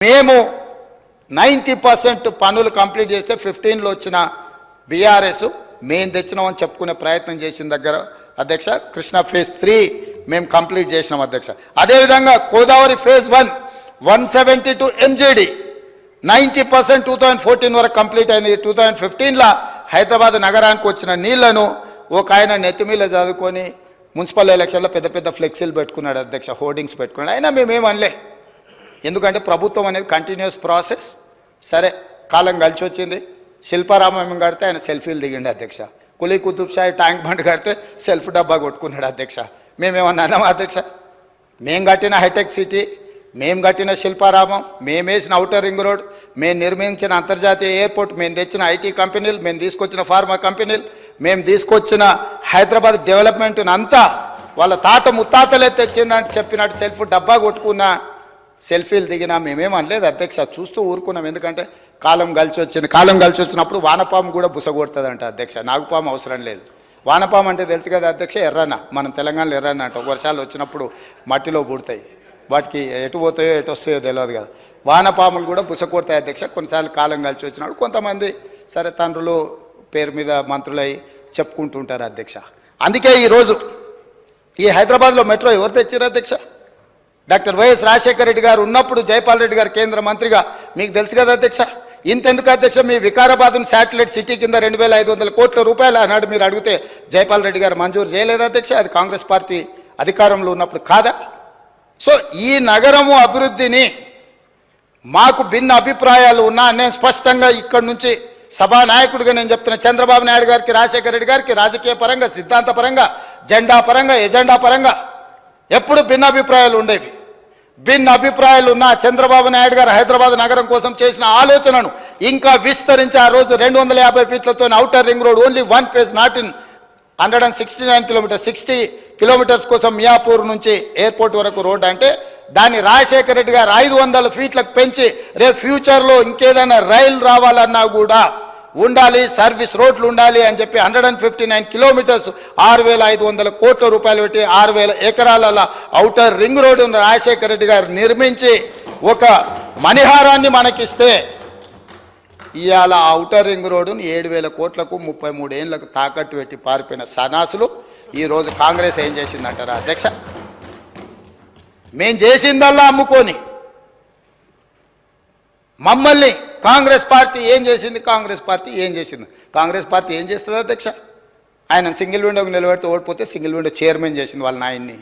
మేము ninety percent పనులు complete చేస్తే ఫిఫ్టీన్లో వచ్చిన బీఆర్ఎస్ మేము తెచ్చినామని చెప్పుకునే ప్రయత్నం చేసిన దగ్గర అధ్యక్ష కృష్ణ ఫేజ్ త్రీ మేము కంప్లీట్ చేసినాం అధ్యక్ష. అదేవిధంగా Godavari phase one one seventy two MGD ninety percent two thousand fourteen వరకు కంప్లీట్ అయింది. టూ థౌజండ్ ఫిఫ్టీన్లో హైదరాబాద్ నగరానికి వచ్చిన నీళ్ళను ఒక ఆయన నెత్తిమీల చదువుకొని మున్సిపల్ ఎలక్షన్లో పెద్ద పెద్ద ఫ్లెక్సీలు పెట్టుకున్నాడు అధ్యక్ష హోర్డింగ్స్ పెట్టుకున్నాడు. అయినా మేమేమనలే ఎందుకంటే ప్రభుత్వం అనేది కంటిన్యూస్ ప్రాసెస్ సరే కాలం కలిసి వచ్చింది. శిల్పారామం కడితే ఆయన సెల్ఫీలు దిగిండి అధ్యక్ష. కులీ కుతుబ్ షాయి ట్యాంక్ బండ్ కడితే సెల్ఫ్ డబ్బా కొట్టుకున్నాడు అధ్యక్ష. మేమేమన్నా అన్నామా అధ్యక్ష? మేము కట్టిన హైటెక్ సిటీ మేము కట్టిన శిల్పారామం మేము వేసిన అవుటర్ రింగ్ రోడ్ మేము నిర్మించిన అంతర్జాతీయ ఎయిర్పోర్ట్ మేము తెచ్చిన ఐటీ కంపెనీలు మేము తీసుకొచ్చిన ఫార్మా కంపెనీలు మేము తీసుకొచ్చిన హైదరాబాద్ డెవలప్మెంట్ని అంతా వాళ్ళ తాత ముత్తాతలే తెచ్చిందని చెప్పినట్టు సెల్ఫ్ డబ్బా కొట్టుకున్న సెల్ఫీలు దిగినా మేమేం అనలేదు అధ్యక్ష చూస్తూ ఊరుకున్నాం. ఎందుకంటే కాలం కలిసి వచ్చింది. కాలం కలిసి వచ్చినప్పుడు వానపాము కూడా బుసగొడుతుందంట అధ్యక్ష. నాగుపాము అవసరం లేదు. వానపాము అంటే తెలుసు కదా అధ్యక్ష ఎర్రన మనం తెలంగాణలో ఎర్రన అంట. వర్షాలు వచ్చినప్పుడు మట్టిలో పుడతాయి. వాటికి ఎటు పోతాయో ఎటు వస్తాయో తెలియదు కదా. వానపాములు కూడా బుసకొడతాయి అధ్యక్ష. కొన్నిసార్లు కాలం కలిసి వచ్చినప్పుడు కొంతమంది సరే తండ్రులు పేరు మీద మంత్రులై చెప్పుకుంటుంటారు అధ్యక్ష. అందుకే ఈరోజు ఈ హైదరాబాద్లో మెట్రో ఎవరు తెచ్చారు అధ్యక్ష? డాక్టర్ వైఎస్ రాజశేఖర రెడ్డి గారు ఉన్నప్పుడు జైపాల్ రెడ్డి గారు కేంద్ర మంత్రిగా మీకు తెలుసు కదా అధ్యక్ష? ఇంతెందుకు అధ్యక్ష? మీ వికారాబాద్ను శాటిలైట్ సిటీ కింద రెండు వేల ఐదు వందల కోట్ల రూపాయలు ఆనాడు మీరు అడిగితే జైపాల్ రెడ్డి గారు మంజూరు చేయలేదు అధ్యక్ష? అది కాంగ్రెస్ పార్టీ అధికారంలో ఉన్నప్పుడు కాదా? సో ఈ నగరము అభివృద్ధిని మాకు భిన్న అభిప్రాయాలు ఉన్నా నేను స్పష్టంగా ఇక్కడి నుంచి సభా నాయకుడిగా నేను చెప్తున్నా చంద్రబాబు నాయుడు గారికి రాజశేఖర రెడ్డి గారికి రాజకీయ పరంగా సిద్ధాంత పరంగా జెండా పరంగా ఎజెండా పరంగా ఎప్పుడు భిన్న అభిప్రాయాలు ఉండేవి. భిన్న అభిప్రాయాలు ఉన్న చంద్రబాబు నాయుడు గారు హైదరాబాద్ నగరం కోసం చేసిన ఆలోచనను ఇంకా విస్తరించి ఆ రోజు రెండు వందల యాభై ఫీట్లతో outer ring road only one phase not in hundred and sixty nine kilometers sixty kilometers కోసం మియాపూర్ నుంచి ఎయిర్పోర్ట్ వరకు రోడ్ అంటే దాన్ని రాజశేఖర రెడ్డి గారు ఐదు వందల ఫీట్లకు పెంచి రేపు ఫ్యూచర్లో ఇంకేదైనా రైలు రావాలన్నా కూడా ఉండాలి సర్వీస్ రోడ్లు ఉండాలి అని చెప్పి hundred and fifty nine kilometers ఆరు వేల ఐదు వందల కోట్ల రూపాయలు పెట్టి ఆరు వేల ఎకరాల అవుటర్ రింగ్ రోడ్డును రాజశేఖర రెడ్డి గారు నిర్మించి ఒక మణిహారాన్ని మనకిస్తే ఇవాళ అవుటర్ రింగ్ రోడ్డును ఏడు వేల కోట్లకు ముప్పై మూడేళ్ళకు తాకట్టు పెట్టి పారిపోయిన సన్నాసులు ఈరోజు కాంగ్రెస్ ఏం చేసిందంటారా అధ్యక్ష? మేం చేసిందల్లా అమ్ముకొని మమ్మల్ని కాంగ్రెస్ పార్టీ ఏం చేసింది? కాంగ్రెస్ పార్టీ ఏం చేసింది? కాంగ్రెస్ పార్టీ ఏం చేస్తుంది అధ్యక్ష? ఆయన సింగిల్ విండోకి నిలబెడితే ఓడిపోతే సింగిల్ విండో చైర్మన్ చేసింది వాళ్ళ నాయన్ని.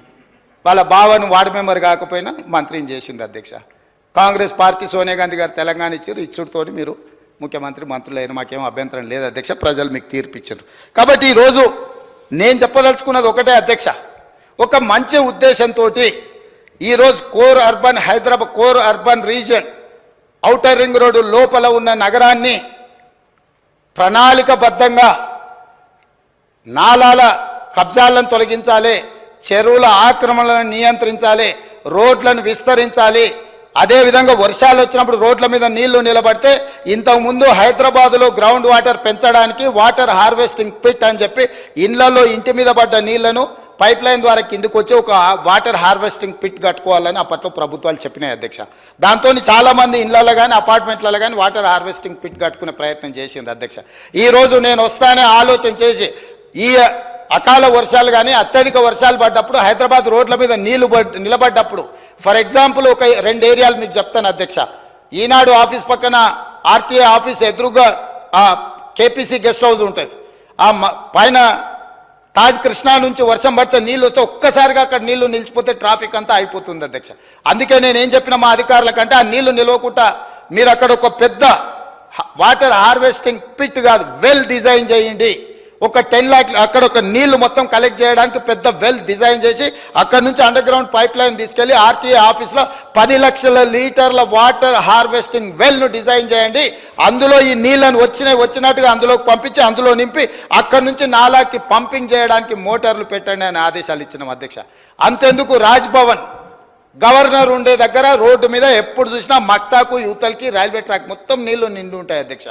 వాళ్ళ బావను వార్డు మెంబర్ కాకపోయినా మంత్రిని చేసింది అధ్యక్ష. కాంగ్రెస్ పార్టీ సోనియా గాంధీ గారు తెలంగాణ ఇచ్చారు. ఇచ్చుడుతోని మీరు ముఖ్యమంత్రి మంత్రులు అయిన మాకేం అభ్యంతరం లేదు అధ్యక్ష. ప్రజలు మీకు తీర్పిచ్చారు కాబట్టి ఈరోజు నేను చెప్పదలుచుకున్నది ఒకటే అధ్యక్ష. ఒక మంచి ఉద్దేశంతో ఈరోజు core urban Hyderabad core urban region outer ring road లోపల ఉన్న నగరాన్ని ప్రణాళికబద్ధంగా నాలాల కబ్జాలను తొలగించాలి చెరువుల ఆక్రమణలను నియంత్రించాలి రోడ్లను విస్తరించాలి. అదేవిధంగా వర్షాలు వచ్చినప్పుడు రోడ్ల మీద నీళ్ళు నిలబడితే ఇంతకుముందు హైదరాబాదులో గ్రౌండ్ వాటర్ పెంచడానికి వాటర్ హార్వెస్టింగ్ పిట్ అని చెప్పి ఇళ్ళలో ఇంటి మీద పడ్డ నీళ్ళను పైప్ లైన్ ద్వారా కిందికి వచ్చి ఒక వాటర్ హార్వెస్టింగ్ పిట్ కట్టుకోవాలని అప్పట్లో ప్రభుత్వాలు చెప్పినాయి అధ్యక్ష. దాంతో చాలామంది ఇళ్ళలో కానీ అపార్ట్మెంట్లలో కానీ వాటర్ హార్వెస్టింగ్ పిట్ కట్టుకునే ప్రయత్నం చేసింది అధ్యక్ష. ఈరోజు నేను వస్తానే ఆలోచన చేసి ఈ అకాల వర్షాలు కానీ అత్యధిక వర్షాలు పడ్డప్పుడు హైదరాబాద్ రోడ్ల మీద నీళ్ళు పడ్- నిలబడ్డప్పుడు ఫర్ ఎగ్జాంపుల్ ఒక రెండు ఏరియాలు మీకు చెప్తాను అధ్యక్ష. ఈనాడు ఆఫీస్ పక్కన ఆర్టీఐ ఆఫీస్ ఎదురుగా కేపీసీ గెస్ట్ హౌస్ ఉంటుంది. ఆ పైన తాజ్ కృష్ణా నుంచి వర్షం పడితే నీళ్ళు వస్తే ఒక్కసారిగా అక్కడ నీళ్ళు నిలిచిపోతే ట్రాఫిక్ అంతా అయిపోతుంది అధ్యక్ష. అందుకే నేను ఏం చెప్పిన మా అధికారులకంటే ఆ నీళ్ళు నిలవకుండా మీరు అక్కడ ఒక పెద్ద వాటర్ హార్వెస్టింగ్ పిట్ కాదు వెల్ డిజైన్ చేయండి. ఒక టెన్ ల్యాక్ అక్కడ ఒక నీళ్ళు మొత్తం కలెక్ట్ చేయడానికి పెద్ద వెల్ డిజైన్ చేసి అక్కడ నుంచి అండర్ గ్రౌండ్ పైప్ లైన్ తీసుకెళ్ళి ఆర్టీఏ ఆఫీస్లో పది లక్షల లీటర్ల వాటర్ హార్వెస్టింగ్ వెల్ను డిజైన్ చేయండి. అందులో ఈ నీళ్ళను వచ్చినాయి వచ్చినట్టుగా అందులోకి పంపించి అందులో నింపి అక్కడ నుంచి నాలాకి పంపింగ్ చేయడానికి మోటార్లు పెట్టండి అని ఆదేశాలు ఇచ్చినాం అధ్యక్ష. అంతెందుకు రాజ్భవన్ గవర్నర్ ఉండే దగ్గర రోడ్డు మీద ఎప్పుడు చూసినా మక్తాకు యూతల్కి రైల్వే ట్రాక్ మొత్తం నీళ్ళు నిండి ఉంటాయి అధ్యక్ష.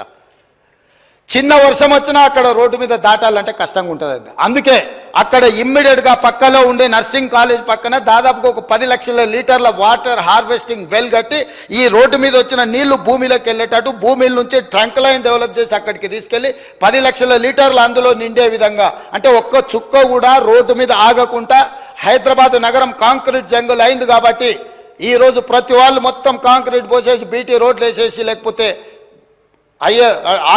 చిన్న వర్షం వచ్చినా అక్కడ రోడ్డు మీద దాటాలంటే కష్టంగా ఉంటుంది అందుకే అక్కడ ఇమ్మీడియట్గా పక్కలో ఉండే నర్సింగ్ కాలేజ్ పక్కన దాదాపుగా ఒక పది లక్షల లీటర్ల వాటర్ హార్వెస్టింగ్ వెల్ కట్టి ఈ రోడ్డు మీద వచ్చిన నీళ్ళు భూమిలోకి వెళ్ళేటట్టు భూమిల నుంచి ట్రంక్ లైన్ డెవలప్ చేసి అక్కడికి తీసుకెళ్ళి పది లక్షల లీటర్లు అందులో నిండే విధంగా అంటే ఒక్క చుక్క కూడా రోడ్డు మీద ఆగకుండా హైదరాబాద్ నగరం కాంక్రీట్ జంగులు అయింది కాబట్టి ఈ రోజు ప్రతి వాళ్ళు మొత్తం కాంక్రీట్ పోసేసి బీటీ రోడ్లు వేసేసి లేకపోతే అయ్యే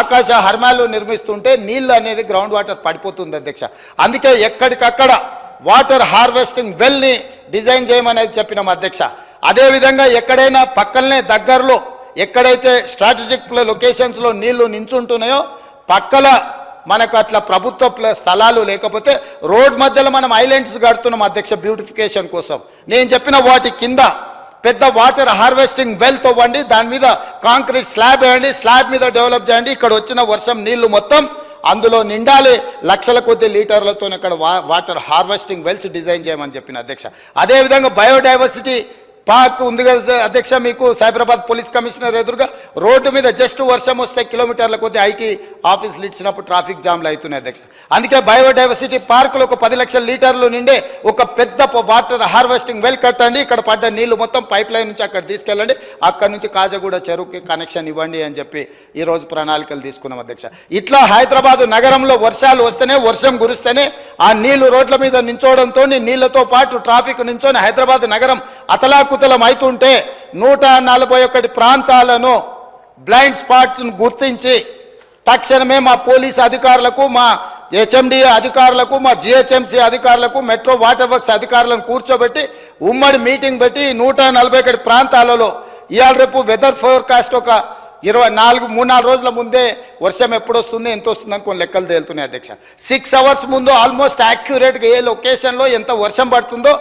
ఆకాశ హర్మాలు నిర్మిస్తుంటే నీళ్ళు అనేది గ్రౌండ్ వాటర్ పడిపోతుంది అధ్యక్ష. అందుకే ఎక్కడికక్కడ వాటర్ హార్వెస్టింగ్ వెల్ని డిజైన్ చేయమనేది చెప్పినాం అధ్యక్ష. అదేవిధంగా ఎక్కడైనా పక్కనే దగ్గరలో ఎక్కడైతే స్ట్రాటజిక్ లొకేషన్స్లో నీళ్ళు నించుంటున్నాయో పక్కల మనకు అట్లా ప్రభుత్వ స్థలాలు లేకపోతే రోడ్ మధ్యలో మనం ఐలాండ్స్ కడుతున్నాం అధ్యక్ష బ్యూటిఫికేషన్ కోసం. నేను చెప్పిన వాటి కింద పెద్ద వాటర్ హార్వెస్టింగ్ వెల్త్ ఇవ్వండి దాని మీద కాంక్రీట్ స్లాబ్ వేయండి స్లాబ్ మీద డెవలప్ చేయండి. ఇక్కడ వచ్చిన వర్షం నీళ్ళు మొత్తం అందులో నిండాలి. లక్షల కొద్ది లీటర్లతో అక్కడ వా- వాటర్ హార్వెస్టింగ్ వెల్స్ డిజైన్ చేయమని చెప్పిన అధ్యక్ష. అదేవిధంగా బయోడైవర్సిటీ పార్క్ ఉంది కదా అధ్యక్ష మీకు సైబరాబాద్ పోలీస్ కమిషనర్ ఎదురుగా రోడ్డు మీద జస్ట్ వర్షం వస్తే కిలోమీటర్ల కొద్ది ఐటీ ఆఫీసులు ఇచ్చినప్పుడు ట్రాఫిక్ జామ్లు అవుతున్నాయి అధ్యక్ష. అందుకే బయోడైవర్సిటీ పార్కులో ఒక పది లక్షల లీటర్లు నిండే ఒక పెద్ద వాటర్ హార్వెస్టింగ్ వెల్ కట్టండి. ఇక్కడ పడ్డ నీళ్ళు మొత్తం పైప్ లైన్ నుంచి అక్కడ తీసుకెళ్ళండి. అక్కడ నుంచి కాజగూడ చెరువుకి కనెక్షన్ ఇవ్వండి అని చెప్పి ఈరోజు ప్రణాళికలు తీసుకున్నాం అధ్యక్ష. ఇట్లా హైదరాబాద్ నగరంలో వర్షాలు వస్తేనే వర్షం కురిస్తేనే ఆ నీళ్ళు రోడ్ల మీద నించోవడంతో నీళ్ళతో పాటు ట్రాఫిక్ నించొని హైదరాబాద్ నగరం అతలాకుతలం అవుతుంటే నూట నలభై ఒకటి ప్రాంతాలను బ్లైండ్ స్పాట్స్ను గుర్తించి తక్షణమే మా పోలీస్ అధికారులకు మా హెచ్ఎండిఏ అధికారులకు మా జిహెచ్ఎంసీ అధికారులకు మెట్రో వాటర్ వర్క్స్ అధికారులను కూర్చోబెట్టి ఉమ్మడి మీటింగ్ పెట్టి నూట నలభై ఒకటి ప్రాంతాలలో ఇవాళ రేపు వెదర్ ఫోర్కాస్ట్ ఒక ఇరవై నాలుగు మూడు నాలుగు రోజుల ముందే వర్షం ఎప్పుడు వస్తుంది ఎంత వస్తుంది అని కొన్ని లెక్కలు తేలుతున్నాయి అధ్యక్ష. సిక్స్ అవర్స్ ముందు ఆల్మోస్ట్ యాక్యురేట్గా ఏ లొకేషన్లో ఎంత వర్షం పడుతుందో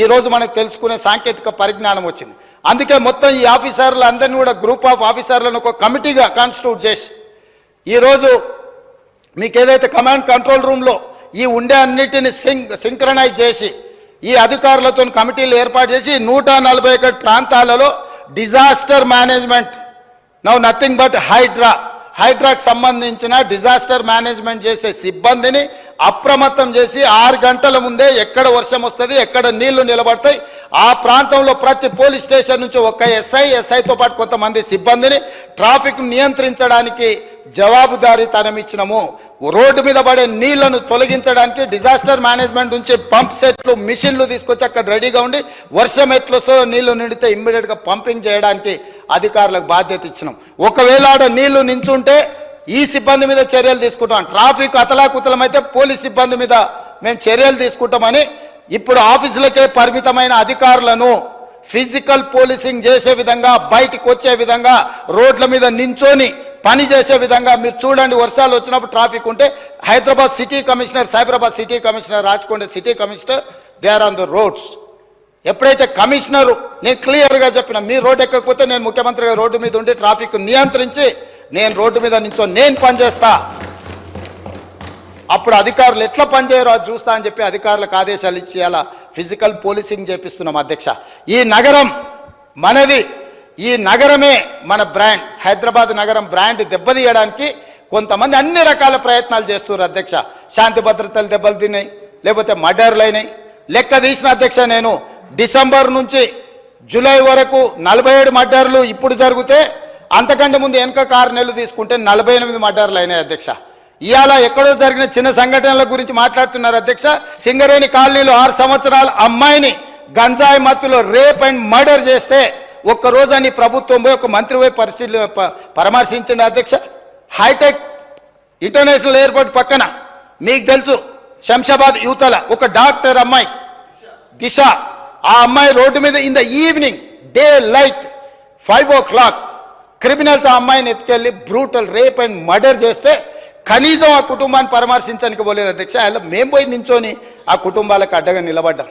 ఈ రోజు మనకు తెలుసుకునే సాంకేతిక పరిజ్ఞానం వచ్చింది. అందుకే మొత్తం ఈ ఆఫీసర్లు అందరినీ కూడా గ్రూప్ ఆఫ్ ఆఫీసర్లను ఒక కమిటీగా కాన్స్టిట్యూట్ చేసి ఈరోజు మీకు ఏదైతే కమాండ్ కంట్రోల్ రూమ్లో ఈ ఉండే అన్నిటిని సింక్ సింక్రనైజ్ చేసి ఈ అధికారులతో కమిటీలు ఏర్పాటు చేసి నూట నలభై ఒకటి ప్రాంతాలలో disaster management now nothing but Hydraa హైడ్రాకు సంబంధించిన డిజాస్టర్ మేనేజ్మెంట్ చేసే సిబ్బందిని అప్రమత్తం చేసి ఆరు గంటల ముందే ఎక్కడ వర్షం వస్తుంది ఎక్కడ నీళ్ళు నిలబడతాయి ఆ ప్రాంతంలో ప్రతి పోలీస్ స్టేషన్ నుంచి ఒక ఎస్ఐ ఎస్ఐతో పాటు కొంతమంది సిబ్బందిని ట్రాఫిక్ నియంత్రించడానికి జవాబుదారీతనం ఇచ్చినము. రోడ్డు మీద పడే నీళ్ళను తొలగించడానికి డిజాస్టర్ మేనేజ్మెంట్ నుంచి పంప్ సెట్లు మిషన్లు తీసుకొచ్చి అక్కడ రెడీగా ఉండి వర్షం ఎట్లొస్తుందో నీళ్ళు నిండితే ఇమ్మీడియట్గా పంపింగ్ చేయడానికి అధికారులకు బాధ్యత ఇచ్చినాం. ఒకవేళ ఆడ నీళ్ళు నించుంటే ఈ సిబ్బంది మీద చర్యలు తీసుకుంటాం. ట్రాఫిక్ అతలాకుతలమైతే అయితే పోలీస్ సిబ్బంది మీద మేము చర్యలు తీసుకుంటామని ఇప్పుడు ఆఫీసులకే పరిమితమైన అధికారులను ఫిజికల్ పోలీసింగ్ చేసే విధంగా బయటికి వచ్చే విధంగా రోడ్ల మీద నించొని పని చేసే విధంగా మీరు చూడండి వర్షాలు వచ్చినప్పుడు ట్రాఫిక్ ఉంటే Hyderabad city commissioner Cyberabad city commissioner Rachakonda city commissioner they are on the roads. ఎప్పుడైతే కమిషనరు నేను క్లియర్గా చెప్పిన మీ రోడ్ ఎక్కకపోతే నేను ముఖ్యమంత్రిగా రోడ్డు మీద ఉండి ట్రాఫిక్ నియంత్రించి నేను రోడ్డు మీద నించో నేను పనిచేస్తా. అప్పుడు అధికారులు ఎట్లా పనిచేయరో అది చూస్తా అని చెప్పి అధికారులకు ఆదేశాలు ఇచ్చి అలా ఫిజికల్ పోలీసింగ్ చేపిస్తున్నాం అధ్యక్ష. ఈ నగరం మనది. ఈ నగరమే మన బ్రాండ్. హైదరాబాద్ నగరం బ్రాండ్ దెబ్బతీయడానికి కొంతమంది అన్ని రకాల ప్రయత్నాలు చేస్తున్నారు అధ్యక్ష. శాంతి భద్రతలు దెబ్బలు తిన్నాయి లేకపోతే మర్డర్లు అయినాయి. లెక్క తీసిన అధ్యక్ష నేను డిసెంబర్ నుంచి జూలై వరకు నలభై ఏడు మర్డర్లు ఇప్పుడు జరిగితే అంతకంటే ముందు వెనక ఆరు నెలలు తీసుకుంటే నలభై ఎనిమిది మర్డర్లు అయినాయి అధ్యక్ష. ఇవాళ ఎక్కడో జరిగిన చిన్న సంఘటనల గురించి మాట్లాడుతున్నారు అధ్యక్ష. సింగరేణి కాలనీలో ఆరు సంవత్సరాల అమ్మాయిని గంజాయి మత్తులో రేప్ అండ్ మర్డర్ చేస్తే ఒక్క రోజని ప్రభుత్వం పోయి ఒక మంత్రి పోయి పరిశీలి పరామర్శించండి అధ్యక్ష. హైటెక్ ఇంటర్నేషనల్ ఎయిర్పోర్ట్ పక్కన మీకు తెలుసు శంషాబాద్ యువతల ఒక డాక్టర్ అమ్మాయి. దిశ ఆ అమ్మాయి రోడ్డు మీద in the evening daylight five o'clock criminals ఆ అమ్మాయిని ఎత్తుకెళ్ళి బ్రూటల్ రేప్ అండ్ మర్డర్ చేస్తే కనీసం ఆ కుటుంబాన్ని పరామర్శించడానికి పోలేదు అధ్యక్ష. అలా మేము పోయి నించొని ఆ కుటుంబాలకు అడ్డగా నిలబడ్డాం.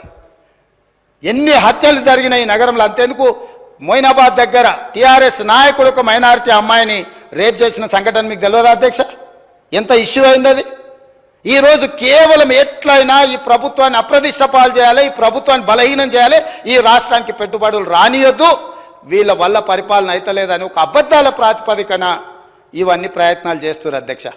ఎన్ని హత్యలు జరిగినాయి ఈ నగరంలో అంతెందుకు? మొయినాబాద్ దగ్గర టీఆర్ఎస్ నాయకుడు ఒక మైనారిటీ అమ్మాయిని రేప్ చేసిన సంఘటన మీకు తెలియదా అధ్యక్ష? ఎంత ఇష్యూ అయింది అది? ఈరోజు కేవలం ఎట్లయినా ఈ ప్రభుత్వాన్ని అప్రదిష్ట పాలు చేయాలి ఈ ప్రభుత్వాన్ని బలహీనం చేయాలి ఈ రాష్ట్రానికి పెట్టుబడులు రానియొద్దు. వీళ్ళ వల్ల పరిపాలన అయితలేదని ఒక అబద్ధాల ప్రాతిపదికన ఇవన్నీ ప్రయత్నాలు చేస్తున్నారు అధ్యక్ష.